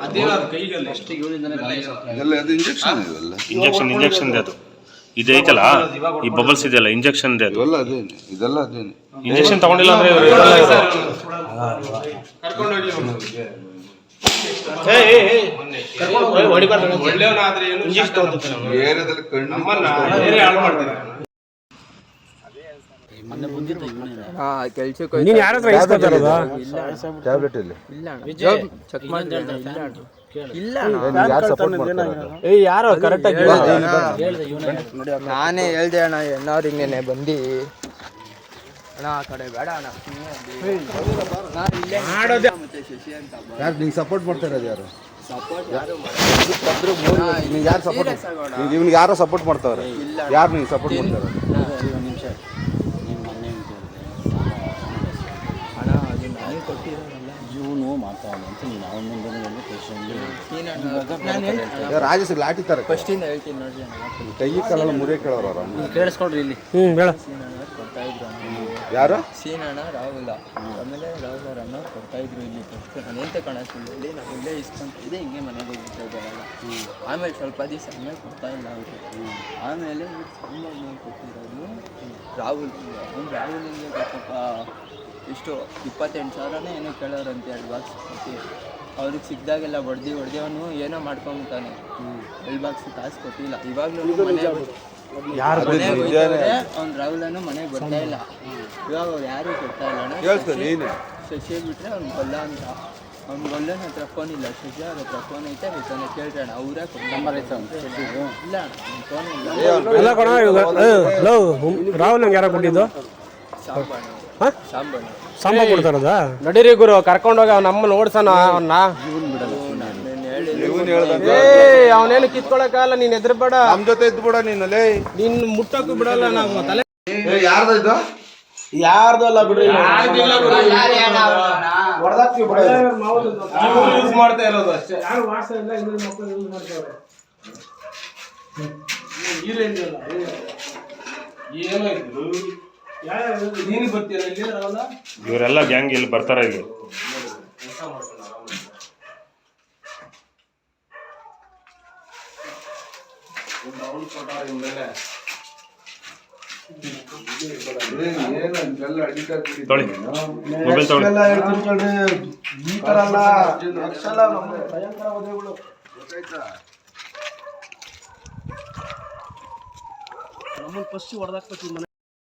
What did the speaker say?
ಅದು ಇದೆಲ್ಲ ಅದು ಇಂಜೆಕ್ಷನ್ ಇಂಜೆಕ್ಷನ್ ಇಂಜೆಕ್ಷನ್ ಅದು. ಐತಲ್ಲ? ಈ ಬಬಲ್ಸ್ ಇದೆಯಲ್ಲ ಇಂಜೆಕ್ಷನ್ ಇದೆ ಅದು. ಇವೆಲ್ಲ ಅದೇನೆ. ಇದೆಲ್ಲ ಅದೇನೆ. ಇಂಜೆಕ್ಷನ್ ತಗೊಂಡಿಲ್ಲ ಅಂದ್ರೆ ಇವ್ರು ಇರಲ್ಲ ಇವ್ರು. ಕರ್ಕೊಂಡೋಗಿ ಒಳ್ಳೆಯವನಾದ್ರೆ ಏನು ಏರಿಯಾದಲ್ಲಿ ಕಣ್ಣು ನಮ್ಮನ್ನ ಮಾಡ್ತಾರೆ ನೀನ್ ಯಾರ ಹತ್ರ ಇಸ್ಕೊತಾ ಇರೋದು? ಟ್ಯಾಬ್ಲೆಟ್ ಇಲ್ಲಿ. ಚೆಕ್ ಮಾಡಿ ಇಲ್ಲ ಯಾರು ಸಪೋರ್ಟ್ ಮಾಡ್ತಾರೆ? ಏ ಯಾರೋ ಕರೆಕ್ಟ್ ಆಗಿ ನಾನೇ ಹೇಳ್ದೆ ಅಣ್ಣ ಎಣ್ಣವ್ರಿಗೆ ನೆನೆ ಬಂದು. ಅಣ್ಣ ಆ ಕಡೆ ಬೇಡ ಅಣ್ಣ. ನಾನ್ ಇಲ್ಲೇ ಮತ್ತೆ ಶಶಿ ಅಂತ ಯಾರು? ನಿಂಗೆ ಸಪೋರ್ಟ್ ಮಾಡ್ತಾ ಇರೋದು ಯಾರು ಸಪೋರ್ಟ್ ಯಾರು ನಿಂಗೆ ಯಾರು ಸಪೋರ್ಟ್ ಇವ್ನಿಗೆ ಯಾರೋ ಸಪೋರ್ಟ್ ಮಾಡ್ತಾವ್ರೆ? ಯಾರು ನಿಂಗೆ ಸಪೋರ್ಟ್ ಮಾಡ್ತಾರೆ ಅಣ್ಣ ಕೊಟ್ಟಿರೋದಲ್ಲ ಇವನು ಮಾತಾಡೋದು ಅಂತ ನೀನು ಅವನ ಮುಂದೆ ಎಲ್ಲ ಕ್ವಶನ್ ರಾಜೇಶ್ ಲಾಟಿ ತರ ಫಸ್ಟಿಂದ ಹೇಳ್ತೀನಿ ನೋಡಿ ಕೈ ಕಾಲೆಲ್ಲ ಮುರಿಯ ಕೇಳೋರು ಅವ್ರು. ಕೇಳಿಸ್ಕೊಳ್ರಿ ಇಲ್ಲಿ. ಹ್ಮ್ ಬೇಡ ಅಣ್ಣ ಕೊಡ್ತಾ ಇದ್ರು ಯಾರು? ಸೀನಣ್ಣ ರಾಹುಲ. ಆಮೇಲೆ ರಾಹುಲ್ ಅವರನ್ನ ಕೊಡ್ತಾ ಇದ್ರು ಇಲ್ಲಿ ಫಸ್ಟ್ ನಾನು ಎಂತ ಕಾಣಿಸ್ತಿಲ್ಲ ಇಲ್ಲಿ? ನಾವು ಇಲ್ಲೇ ಇಸ್ಕೊಂತಿದ್ದೆ ಹಿಂಗೆ ಮನೆಗೆ ಹೋಗ್ತಾ ಇದ್ದಾರಲ್ಲ. ಆಮೇಲೆ ಸ್ವಲ್ಪ ದಿವಸ ಆಮೇಲೆ ಕೊಡ್ತಾ ಇಲ್ಲ ಅವರು. ಆಮೇಲೆ ಇವ್ರು ಮೇಲೆ ಕೊಟ್ಟಿರೋದು ರಾಹುಲ್. ಅವ್ನು ರಾಹುಲಿಗೆ ಪಾಪ ಇಷ್ಟು ಇಪ್ಪತ್ತೆಂಟು ಸಾವಿರನೇ ಏನೋ ಕೇಳೋರಂತೆ ಎರಡು ಬಾಕ್ಸ್ ಕೊಟ್ಟು ಅವ್ರಿಗೆ ಸಿಕ್ಕಿದಾಗೆಲ್ಲ ಹೊಡ್ದು ಹೊಡೆದು ಅವನು ಏನೋ ಮಾಡ್ಕೊಂಬಿಟ್ಟಾನೆ. ಎರಡು ಬಾಕ್ಸ್ ಕಾಸು ಕೊಟ್ಟಿಲ್ಲ. ಇವಾಗಲೂ ಮನೆ ಯಾರು ಹೋಯ್ತವ್ರೆ ಅವ್ನು ರಾಹುಲನು ಮನೆಗೆ ಬರ್ತಾ ಇಲ್ಲ. ಇವಾಗ ಅವ್ರು ಯಾರೂ ಕೊಡ್ತಾ ಇಲ್ಲ ಶಶಿ- ಬಿಟ್ಟರೆ ಬಿಟ್ರೆ ಅವ್ನು ಗೊಲ್ಲ ಅಂತ. ಅವ್ನು ಗೊಲ್ಲನ ಹತ್ರ ಫೋನ್ ಇಲ್ಲ. ಶಶಿ ಅವ್ರ ಹತ್ರ ಫೋನ್ ಐತೆ ಬೇಕಾದ್ರೆ ಕೇಳ್ತಾಣ ಅವರೇ ನಂಬರ್ ಐತೆ ಇಲ್ಲ ಫೋನ್ ಇಲ್ಲ. ರಾಹುಲ್ ನಂಗೆ ಯಾರೋ ಕೊಟ್ಟಿದ್ದು? ಸಾಂಬಾಣ ಸಾಂಬಾರ್ ಕೊಡ್ತಾ ನಡೀರಿ ಗುರು ಕರ್ಕೊಂಡೋಗಿ ಹೋಗ ನಮ್ಮ ನೋಡ್ಸನ ಅವನ್ನ ಅವನೇನು ಕಿತ್ಕೊಳಕಾಗಲ್ಲ ನೀನ್ ಎದ್ರ ಬೇಡ ನಮ್ ಜೊತೆ ಇದ್ದು ಬಿಡ ನೀನು ಲೇ ನಿನ್ ಮುಟ್ಟಕ್ಕೂ ಬಿಡಲ್ಲ ನಾವು ತಲೆ ಯಾರ್ದ ಇದು ಯಾರ್ದು ಅಲ್ಲ ಬಿಡ್ರಿ ಯೂಸ್ ಮಾಡ್ತಾ ಇರೋದು ಅಷ್ಟೇ ಯಾರು ವಾಟ್ಸ ಇಲ್ಲ ಇದ್ರ ಮಕ್ಕಳು ಯೂಸ್ ಮಾಡ್ತಾವ್ರೆ ಏನಾಯ್ತು ನೀನು ಬರ್ತೀರ ಇಲ್ಲಿ ರಾಹುಲ ಇವರೆಲ್ಲ ಗ್ಯಾಂಗ್ ಇಲ್ಲಿ ಬರ್ತಾರ ಇಲ್ಲಿ. ತೊಳಿ ಮೊಬೈಲ್ ತೊಳಿ. ಈ ತರ ಅಲ್ಲ. ಭಯಂಕರ ವಧೆಗಳು. ಗೊತ್ತಾಯ್ತಾ? ಫಸ್ಟ್ ಹೊಡೆದಾಕ್ಬೇಕು